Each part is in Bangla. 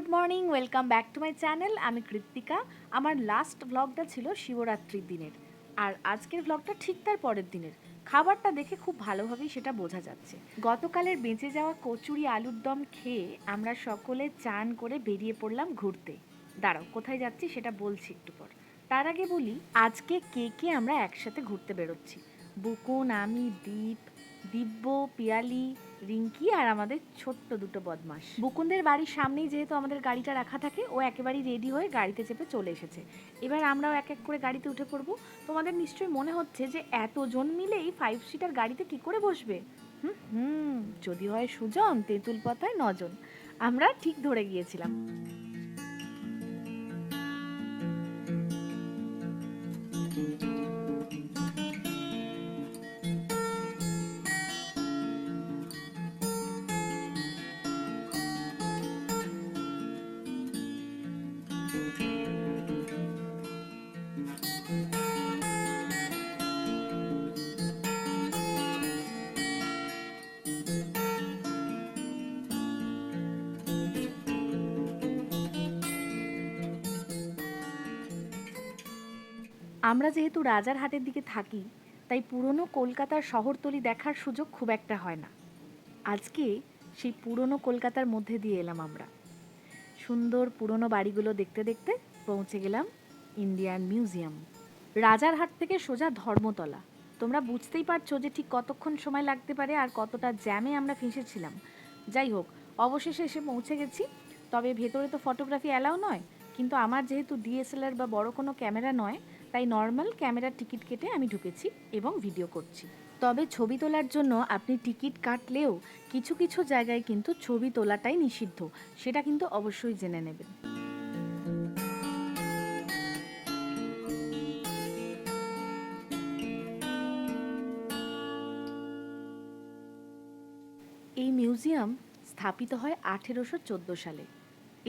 Good morning, welcome back to my channel. আমি কৃত্তিকা। আমার লাস্ট ব্লগটা ছিল শিবরাত্রির দিনের। আর আজকের ব্লগটা ঠিক তার পরের দিনের। খাবারটা দেখে খুব ভালোভাবেই সেটা বোঝা যাচ্ছে। গতকালের বেঁচে যাওয়া কচুরি আলুর দম খেয়ে আমরা সকলে চান করে বেরিয়ে পড়লাম ঘুরতে। দাঁড়াও, কোথায় যাচ্ছি সেটা বলছি একটু পর। তার আগে বলি, আজকে কে কে আমরা একসাথে ঘুরতে বেরোচ্ছি? বুকুন আমি দীপ, দিব্য, পিয়ালি রিঙ্কি আর আমাদের ছোট্ট দুটো বদমাস বুকুনদের বাড়ির সামনেই যেহেতু আমাদের গাড়িটা রাখা থাকে, ও একেবারেই রেডি হয়ে গাড়িতে চেপে চলে এসেছে। এবার আমরাও এক এক করে গাড়িতে উঠে পড়ব। তোমাদের নিশ্চয়ই মনে হচ্ছে যে এতজন মিলে এই ফাইভ সিটার গাড়িতে কি করে বসবে? হুম হুম, যদি হয় সুজন, তেঁতুল পাতায় নজন। আমরা ঠিক ধরে গিয়েছিলাম। আমরা যেহেতু রাজার হাটের দিকে থাকি, তাই পুরনো কলকাতার শহরতলি দেখার সুযোগ খুব একটা হয় না। আজকে সেই পুরনো কলকাতার মধ্যে দিয়ে এলাম আমরা। সুন্দর পুরনো বাড়িগুলো দেখতে দেখতে পৌঁছে গেলাম ইন্ডিয়ান মিউজিয়াম। রাজার হাট থেকে সোজা ধর্মতলা। তোমরা বুঝতেই পারছ যে ঠিক কতক্ষণ সময় লাগতে পারে আর কতটা জ্যামে আমরা ফেঁসেছিলাম। যাই হোক, অবশেষে এসে পৌঁছে গেছি। তবে ভেতরে তো ফটোগ্রাফি অ্যালাউ নয়, কিন্তু আমার যেহেতু ডিএসএলআর বা বড় কোনো ক্যামেরা নয় তাই নর্মাল ক্যামেরার টিকিট কেটে আমি ঢুকেছি এবং ভিডিও করছি। তবে ছবি তোলার জন্য আপনি টিকিট কাটলেও কিছু কিছু জায়গায় কিন্তু ছবি তোলাটাই নিষিদ্ধ, সেটা কিন্তু অবশ্যই জেনে নেবেন। এই মিউজিয়াম স্থাপিত হয় আঠেরোশো চোদ্দ সালে।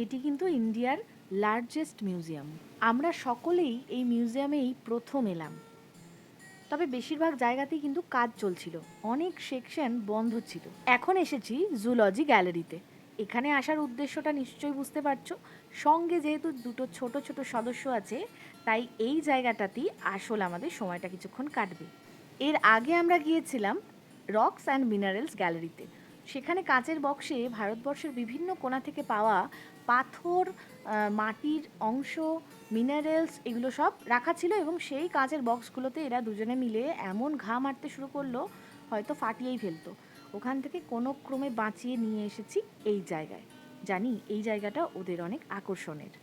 এটি কিন্তু ইন্ডিয়ার লার্জেস্ট মিউজিয়াম আমরা সকলেই এই মিউজিয়ামেই প্রথম এলাম। তবে বেশিরভাগ জায়গাতেই কিন্তু কাজ চলছিল। অনেক সেকশন বন্ধ ছিল। এখন এসেছি জুলজি গ্যালারিতে এখানে আসার উদ্দেশ্যটা নিশ্চয়ই বুঝতে পারছ। সঙ্গে যেহেতু দুটো ছোট ছোট সদস্য আছে, তাই এই জায়গাটাতেই আসল আমাদের সময়টা কিছুক্ষণ কাটবে। এর আগে আমরা গিয়েছিলাম রকস অ্যান্ড মিনারেলস গ্যালারিতে সেখানে কাচের বক্সে ভারতবর্ষের বিভিন্ন কোণা থেকে পাওয়া পাথর মাটির অংশ মিনারেলস এগুলো সব রাখা ছিল এবং সেই কাজের বক্সগুলোতে এরা দুজনে মিলে এমন ঘা মারতে শুরু করল, হয়তো ফাটিয়েই ফেলতো। ওখান থেকে কোনো ক্রমে বাঁচিয়ে নিয়ে এসেছি এই জায়গায়। জানি এই জায়গাটা ওদের অনেক আকর্ষণের।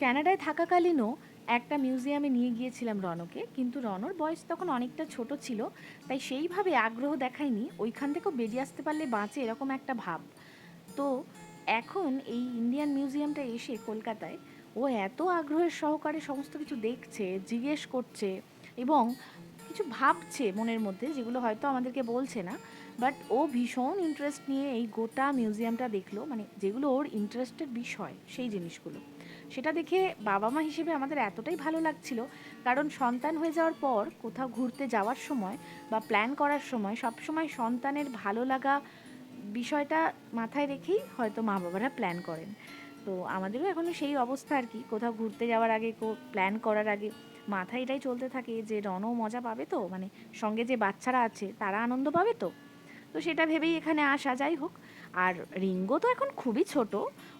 ক্যানাডায় থাকাকালীনও একটা মিউজিয়ামে নিয়ে গিয়েছিলাম রনকে, কিন্তু রনর বয়স তখন অনেকটা ছোট ছিল, তাই সেইভাবে আগ্রহ দেখায়নি। ওইখান থেকেও বেরিয়ে আসতে পারলে বাঁচে এরকম একটা ভাব। তো এখন এই ইন্ডিয়ান মিউজিয়ামটা এসে কলকাতায়, ও এত আগ্রহের সহকারে সমস্ত কিছু দেখছে, জিজ্ঞেস করছে এবং কিছু ভাবছে মনের মধ্যে, যেগুলো হয়তো আমাদেরকে বলছে না। বাট ও ভীষণ ইন্টারেস্ট নিয়ে এই গোটা মিউজিয়ামটা দেখল মানে যেগুলো ওর ইন্টারেস্টের বিষয়, সেই জিনিসগুলো। সেটা দেখে বাবা মা হিসেবে আমাদের এতটাই ভালো লাগছিল। কারণ সন্তান হয়ে যাওয়ার পর, কোথাও ঘুরতে যাওয়ার সময় বা প্ল্যান করার সময় সব সময় সন্তানের ভালো লাগা বিষয়টা মাথায় রেখেই হয়তো মা বাবারা প্ল্যান করেন। তো আমাদেরও এখনও সেই অবস্থা আর কি। কোথাও ঘুরতে যাওয়ার আগে প্ল্যান করার আগে মাথায় এটাই চলতে থাকে যে রনও মজা পাবে তো? মানে সঙ্গে যে বাচ্চারা আছে, তারা আনন্দ পাবে তো? তো সেটা ভেবেই এখানে আসা। যাই হোক আর রিঙ্গো তো এখন খুবই ছোট।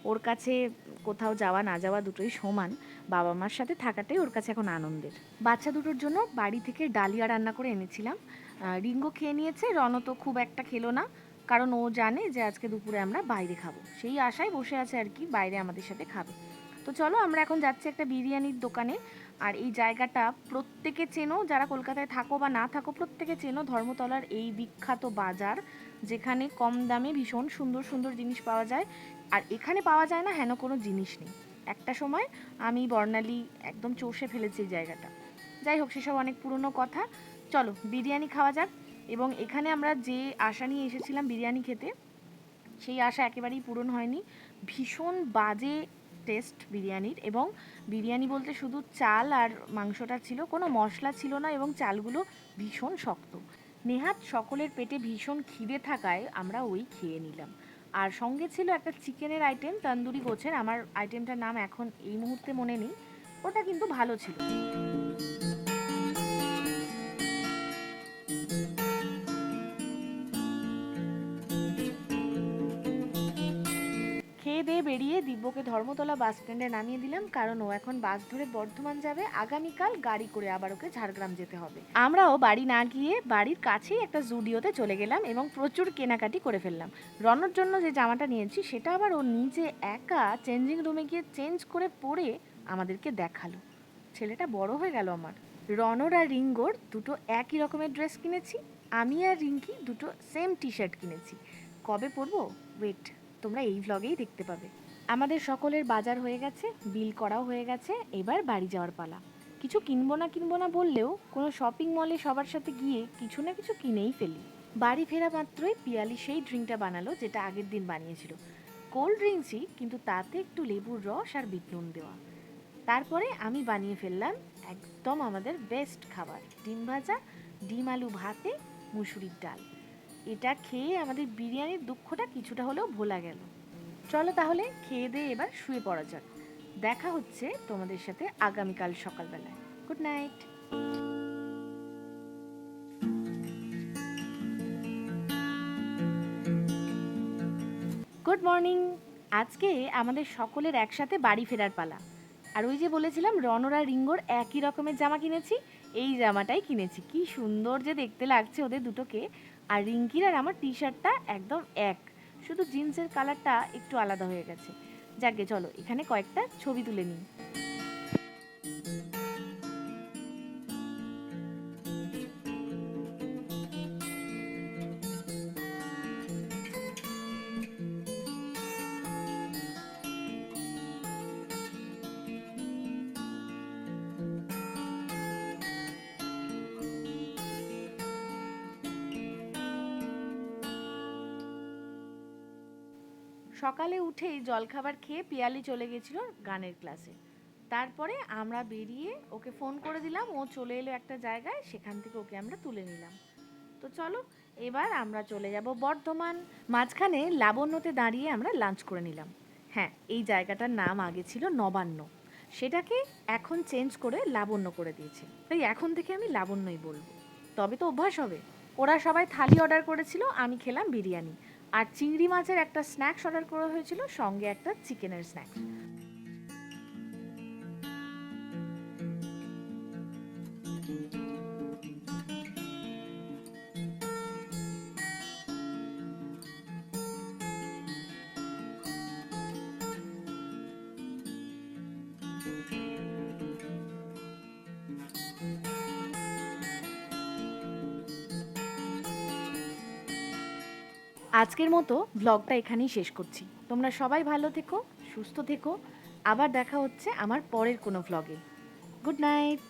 ওর কাছে কোথাও যাওয়া না যাওয়া দুটোই সমান। বাবা মার সাথে থাকাটাই ওর কাছে এখন আনন্দের। বাচ্চা দুটোর জন্য বাড়ি থেকে ডালিয়া রান্না করে এনেছিলাম। রিঙ্গো খেয়ে নিয়েছে রণ তো খুব একটা খেলো না। কারণ ও জানে যে আজকে দুপুরে আমরা বাইরে খাব। সেই আশায় বসে আছে আর কি, বাইরে আমাদের সাথে খাবে। তো চলো আমরা এখন যাচ্ছি একটা বিরিয়ানির দোকানে। আর এই জায়গাটা প্রত্যেকে চেনো, যারা কলকাতায় থাকো বা না থাকো, প্রত্যেকে চেনো ধর্মতলার এই বিখ্যাত বাজার, যেখানে কম দামে ভীষণ সুন্দর সুন্দর জিনিস পাওয়া যায়। আর এখানে পাওয়া যায় না হেন কোনো জিনিস নেই। একটা সময় আমি বর্ণালী একদম চষে ফেলেছি এই জায়গাটা। যাই হোক, সেসব অনেক পুরনো কথা। চলো, বিরিয়ানি খাওয়া যাক। এবং এখানে আমরা যে আশা নিয়ে এসেছিলাম বিরিয়ানি খেতে, সেই আশা একেবারেই পূরণ হয়নি। ভীষণ বাজে টেস্ট বিরিয়ানির এবং বিরিয়ানি বলতে শুধু চাল আর মাংসটা ছিল, কোনো মশলা ছিল না এবং চালগুলো ভীষণ শক্ত। নেহাত সকলের পেটে ভীষণ খিদে থাকায় আমরা ওই খেয়ে নিলাম। আর সঙ্গে ছিল একটা চিকেনের আইটেম তন্দুরি গোছের। আমার আইটেমটার নাম এখন এই মুহূর্তে মনে নেই। ওটা কিন্তু ভালো ছিল। বেরিয়ে দিব্যকে ধর্মতলা বাস স্ট্যান্ডে নামিয়ে দিলাম, কারণ ও এখন বাস ধরে বর্ধমান যাবে। আগামীকাল গাড়ি করে আবার ওকে ঝাড়গ্রাম যেতে হবে। আমরাও বাড়ি না গিয়ে বাড়ির কাছেই একটা জুডিওতে চলে গেলাম এবং প্রচুর কেনাকাটি করে ফেললাম। রনর জন্য যে জামাটা নিয়েছি, সেটা আবার ও নিজে একা চেঞ্জিং রুমে গিয়ে চেঞ্জ করে পরে আমাদেরকে দেখাল। ছেলেটা বড় হয়ে গেল আমার। রনর আর রিঙ্গোর দুটো একই রকমের ড্রেস কিনেছি, আমি আর রিঙ্কি দুটো সেম টি শার্ট কিনেছি। কবে পরবো? ওয়েট তোমরা এই ভ্লগেই দেখতে পাবে। আমাদের সকলের বাজার হয়ে গেছে, বিল করাও হয়ে গেছে, এবার বাড়ি যাওয়ার পালা। কিছু কিনবো না কিনবো না বললেও কোনো শপিং মলে সবার সাথে গিয়ে কিছু না কিছু কিনেই ফেলি। বাড়ি ফেরা মাত্রই পিয়ালি সেই ড্রিঙ্কটা বানালো যেটা আগের দিন বানিয়েছিল। কোল্ড ড্রিঙ্কসই, কিন্তু তাতে একটু লেবুর রস আর বিট নুন দেওয়া। তারপরে আমি বানিয়ে ফেললাম একদম আমাদের বেস্ট খাবার, ডিম ভাজা, ডিম আলু ভাতে, মুসুরির ডাল। এটা খেয়ে আমাদের বিরিয়ানির দুঃখটা কিছুটা হলেও ভোলা গেল। চলো তাহলে খেয়ে দিয়ে এবার শুয়ে পড়া যাক। দেখা হচ্ছে তোমাদের সাথে আগামীকাল সকালবেলায়। গুড নাইট গুড মর্নিং আজকে আমাদের সকলের একসাথে বাড়ি ফেরার পালা। আর ওই যে বলেছিলাম রনরা রিঙ্গোর একই রকমের জামা কিনেছি, এই জামাটাই কিনেছি। কি সুন্দর যে দেখতে লাগছে ওদের দুটোকে। আর রিঙ্কির আর আমার টি শার্টটা একদম এক। শুধু জিন্সের কালারটা একটু আলাদা হয়ে গেছে। যাকে চলো এখানে কয়েকটা ছবি তুলে নিই। সকালে উঠেই জলখাবার খেয়ে পিয়ালি চলে গেছিল গানের ক্লাসে। তারপরে আমরা বেরিয়ে ওকে ফোন করে দিলাম, ও চলে এলো একটা জায়গায়, সেখান থেকে ওকে আমরা তুলে নিলাম। তো চলো, এবার আমরা চলে যাব বর্ধমান। মাঝখানে লাবণ্যতে দাঁড়িয়ে আমরা লাঞ্চ করে নিলাম। হ্যাঁ এই জায়গাটার নাম আগে ছিল নবান্ন। সেটাকে এখন চেঞ্জ করে লাবণ্য করে দিয়েছে। তাই এখন থেকে আমি লাবণ্যই বলব। তবে তো অভ্যাস হবে। ওরা সবাই থালি অর্ডার করেছিল, আমি খেলাম বিরিয়ানি। আর চিংড়ি মাছের একটা স্ন্যাক্স অর্ডার করা হয়েছিল? সঙ্গে একটা চিকেনের স্ন্যাক্স আজকের মতো ব্লগটা এখানেই শেষ করছি। তোমরা সবাই ভালো থেকো, সুস্থ থেকো। আবার দেখা হচ্ছে আমার পরের কোনো ব্লগে গুড নাইট